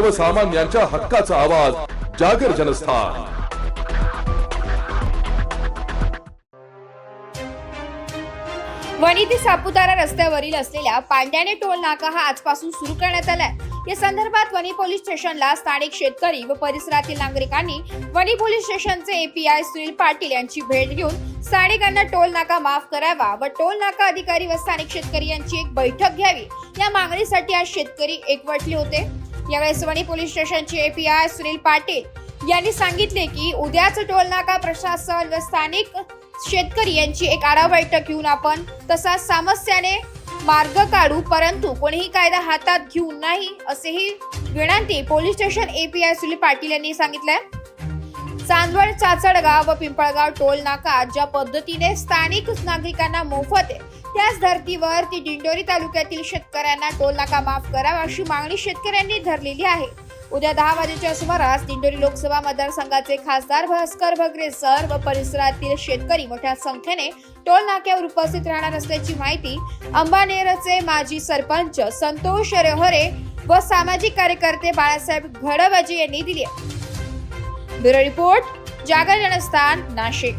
सर्वसामान्यांच्या हक्काचा आवाज जागर जनस्थान. वणी ते सापुतारा रस्त्यावरील असलेल्या पांड्याने टोल नाका हा आजपासून सुरू करण्यात आलाय. या संदर्भात वणी पोलीस स्टेशनला स्थानिक शेतकरी व परिसरातील नागरिकांनी वणी पोलीस स्टेशनचे एपीआय सुनील पाटील यांची भेट घेऊन स्थानिकांना टोल नाका माफ करावा व टोल नाका अधिकारी व स्थानिक शेतकरी यांची एक बैठक घ्यावी या मागणीसाठी आज शेतकरी एकवटले होते. यावेळी वणी पोलीस स्टेशनचे एपीआय सुनील पाटील यांनी सांगितले की उद्याच टोलनाका प्रशासन व स्थानिक शेतकरी यांची एक आढावा बैठक घेऊन आपण तसा सामस्याने मार्ग काढू परंतु कोणीही कायदा हातात घेऊ नाही असेही विनंती police station API Sunil Patil यांनी सांगितलंय. चांदवड चाचडगाव व पिंपळगाव टोल नाका ज्या पद्धतीने स्थानिक नागरिकांना मोफत आहे त्याच धर्तीवर ती दिंडोरी तालुक्यातील शेतकऱ्यांना टोल नाका माफ करावा अशी मागणी शेतकऱ्यांनी धरलेली आहे. उद्या दहा वाजेच्या सुमारास दिंडोरी लोकसभा मतदारसंघाचे खासदार भास्कर भगरे सर व परिसरातील शेतकरी मोठ्या संख्येने टोल नाक्यावर उपस्थित राहणार असल्याची माहिती अंबानेरचे माजी सरपंच संतोष रेहरे व सामाजिक कार्यकर्ते बाळासाहेब घडवजी यांनी दिली आहे. ब्युरो रिपोर्ट जागर जनस्थान नाशिक.